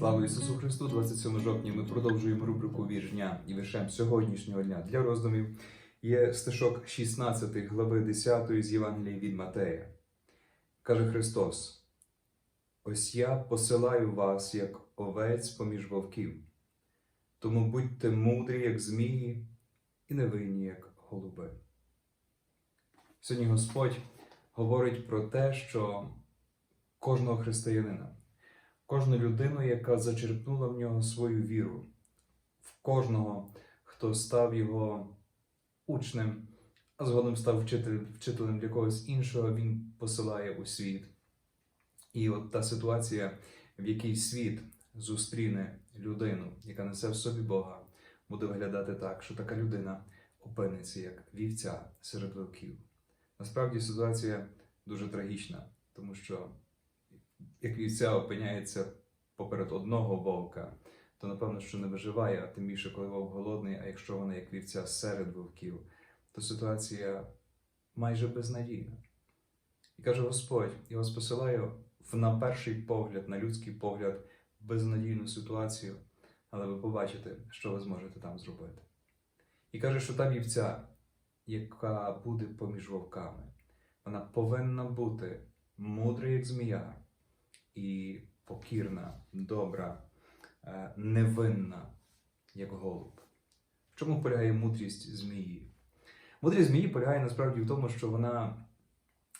Слава Ісусу Христу! 27 жовтня ми продовжуємо рубрику «Вірш і віршем сьогоднішнього дня для роздумів є стишок 16 глави 10 з Євангелії від Матея. Каже Христос: Ось я посилаю вас, як овець поміж вовків, тому будьте мудрі, як змії, і невинні, як голуби. Сьогодні Господь говорить про те, що кожного християнина кожну людину, яка зачерпнула в нього свою віру, в кожного, хто став його учнем, а згодом став вчителем, вчителем для когось іншого, він посилає у світ. І от та ситуація, в якій світ зустріне людину, яка несе в собі Бога, буде виглядати так, що така людина опиниться як вівця серед вовків. Насправді ситуація дуже трагічна, тому що як вівця опиняється поперед одного вовка, то напевно, що не виживає, а тим більше, коли вовк голодний, а якщо вона як вівця серед вовків, то ситуація майже безнадійна. І каже Господь, я вас посилаю в на перший погляд, на людський погляд, безнадійну ситуацію, але ви побачите, що ви зможете там зробити. І каже, що та вівця, яка буде поміж вовками, вона повинна бути мудра, як змія, і покірна, добра, е, невинна, як голуб. В чому полягає мудрість змії? Мудрість змії полягає насправді в тому, що вона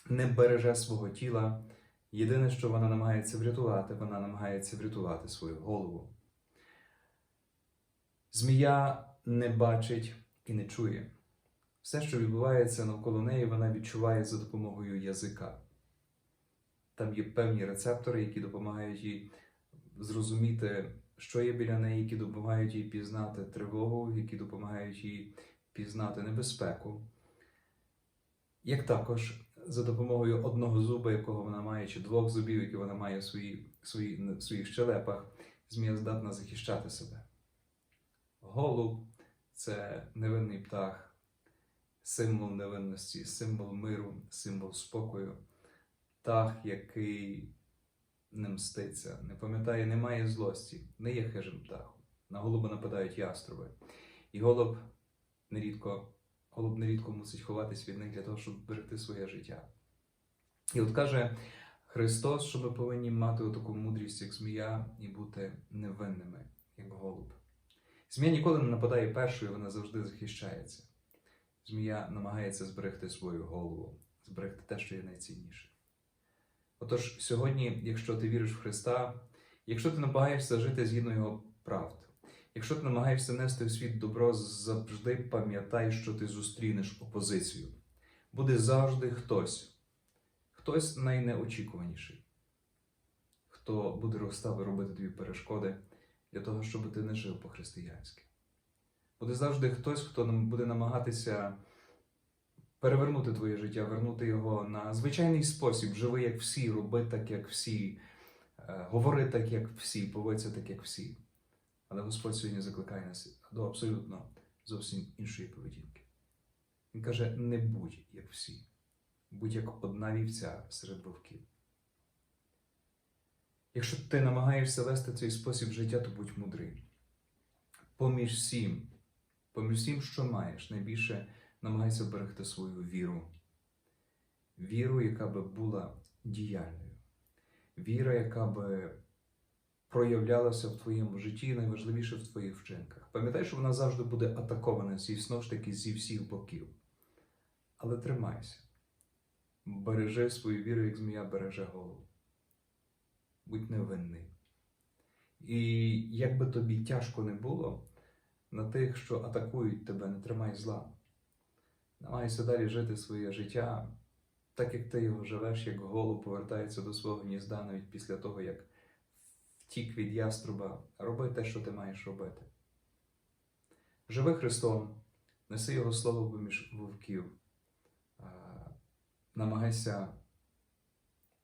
не береже свого тіла. Єдине, що вона намагається врятувати, вона намагається врятувати свою голову. Змія не бачить і не чує. Все, що відбувається навколо неї, вона відчуває за допомогою язика. Там є певні рецептори, які допомагають їй зрозуміти, що є біля неї, які допомагають їй пізнати тривогу, які допомагають їй пізнати небезпеку. Як також за допомогою одного зуба, якого вона має, чи двох зубів, які вона має в, свої, свої, в своїх щелепах, змія здатна захищати себе. Голуб це невинний птах, символ невинності, символ миру, символ спокою птах, який не мститься, не пам'ятає, не має злості, не є хижим птахом. На голуба нападають яструби. І голуб нерідко, голуб нерідко мусить ховатись від них для того, щоб берегти своє життя. І от каже Христос, що ми повинні мати таку мудрість, як змія, і бути невинними, як голуб. Змія ніколи не нападає першою, вона завжди захищається. Змія намагається зберегти свою голову, зберегти те, що є найцінніше. Отож, сьогодні, якщо ти віриш в Христа, якщо ти намагаєшся жити згідно Його правд, якщо ти намагаєшся нести в світ добро, завжди пам'ятай, що ти зустрінеш опозицію. Буде завжди хтось, хтось найнеочікуваніший, хто буде розстави робити тобі перешкоди для того, щоб ти не жив по-християнськи. Буде завжди хтось, хто буде намагатися перевернути твоє життя, вернути його на звичайний спосіб, живи як всі, роби так, як всі, е, говори так, як всі, поводься так, як всі. Але Господь сьогодні закликає нас до абсолютно зовсім іншої поведінки. Він каже: не будь як всі, будь як одна вівця серед вовків. Якщо ти намагаєшся вести цей спосіб життя, то будь мудрий. Поміж всім, поміж всім, що маєш, найбільше намагайся берегти свою віру. Віру, яка би була діяльною. Віра, яка би проявлялася в твоєму житті, і найважливіше в твоїх вчинках. Пам'ятай, що вона завжди буде атакована знову ж таки зі всіх боків. Але тримайся, бережи свою віру, як змія береже голову. Будь невинний. І як би тобі тяжко не було, на тих, що атакують тебе, не тримай зла. Намагайся далі жити своє життя, так як ти його живеш, як голуб повертається до свого гнізда навіть після того, як втік від яструба, роби те, що ти маєш робити. Живи Христом, неси Його слово поміж вовків, намагайся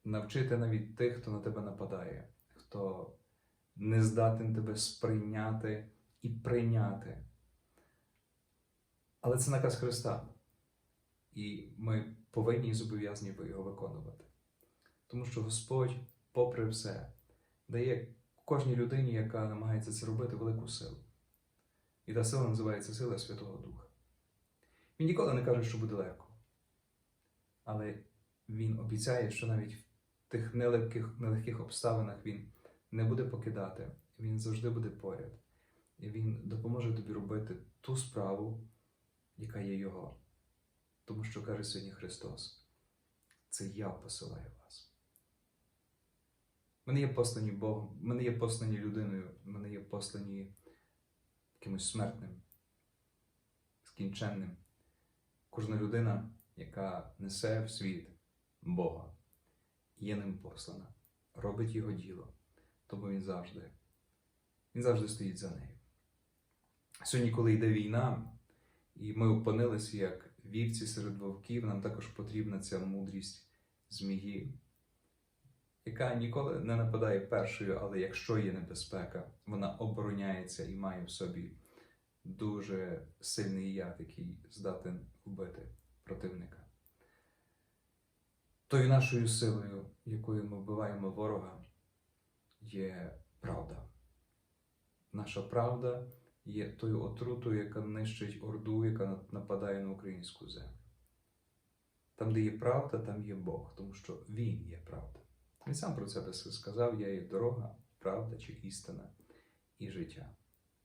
навчити навіть тих, хто на тебе нападає, хто не здатен тебе сприйняти і прийняти. Але це наказ Христа. І ми повинні і зобов'язані його виконувати. Тому що Господь, попри все, дає кожній людині, яка намагається це робити, велику силу. І та сила називається сила Святого Духа. Він ніколи не каже, що буде легко. Але він обіцяє, що навіть в тих нелегких, нелегких обставинах він не буде покидати, він завжди буде поряд. І він допоможе тобі робити ту справу, яка є Його. Тому що каже сьогодні Христос: це я посилаю вас. Ми не є послані Богом, ми не є послані людиною, ми не є послані якимось смертним, скінченним. Кожна людина, яка несе в світ Бога, є ним послана, робить його діло, тому він завжди, він завжди стоїть за нею. Сьогодні, коли йде війна, і ми опинилися як вівці серед вовків, нам також потрібна ця мудрість змії, яка ніколи не нападає першою, але якщо є небезпека, вона обороняється і має в собі дуже сильний яд, який здатен вбити противника. Тою нашою силою, якою ми вбиваємо ворога, є правда. Наша правда є тою отрутою, яка нищить орду, яка нападає на українську землю. Там, де є правда, там є Бог, тому що Він є правда. Він сам про це сказав: Я є дорога, правда чи істина і життя.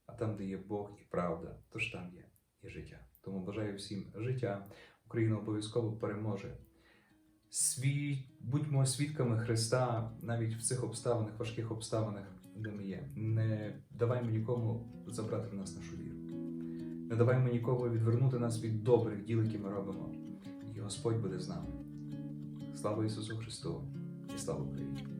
А там, де є Бог і правда, то ж там є і життя. Тому бажаю всім життя. Україна обов'язково переможе. Свій... Будьмо свідками Христа навіть в цих обставинах, важких обставинах, де ми є. Даваймо нікому забрати в нас нашу віру. Не даваймо нікому відвернути нас від добрих діл, які ми робимо. І Господь буде з нами. Слава Ісусу Христу і слава Україні!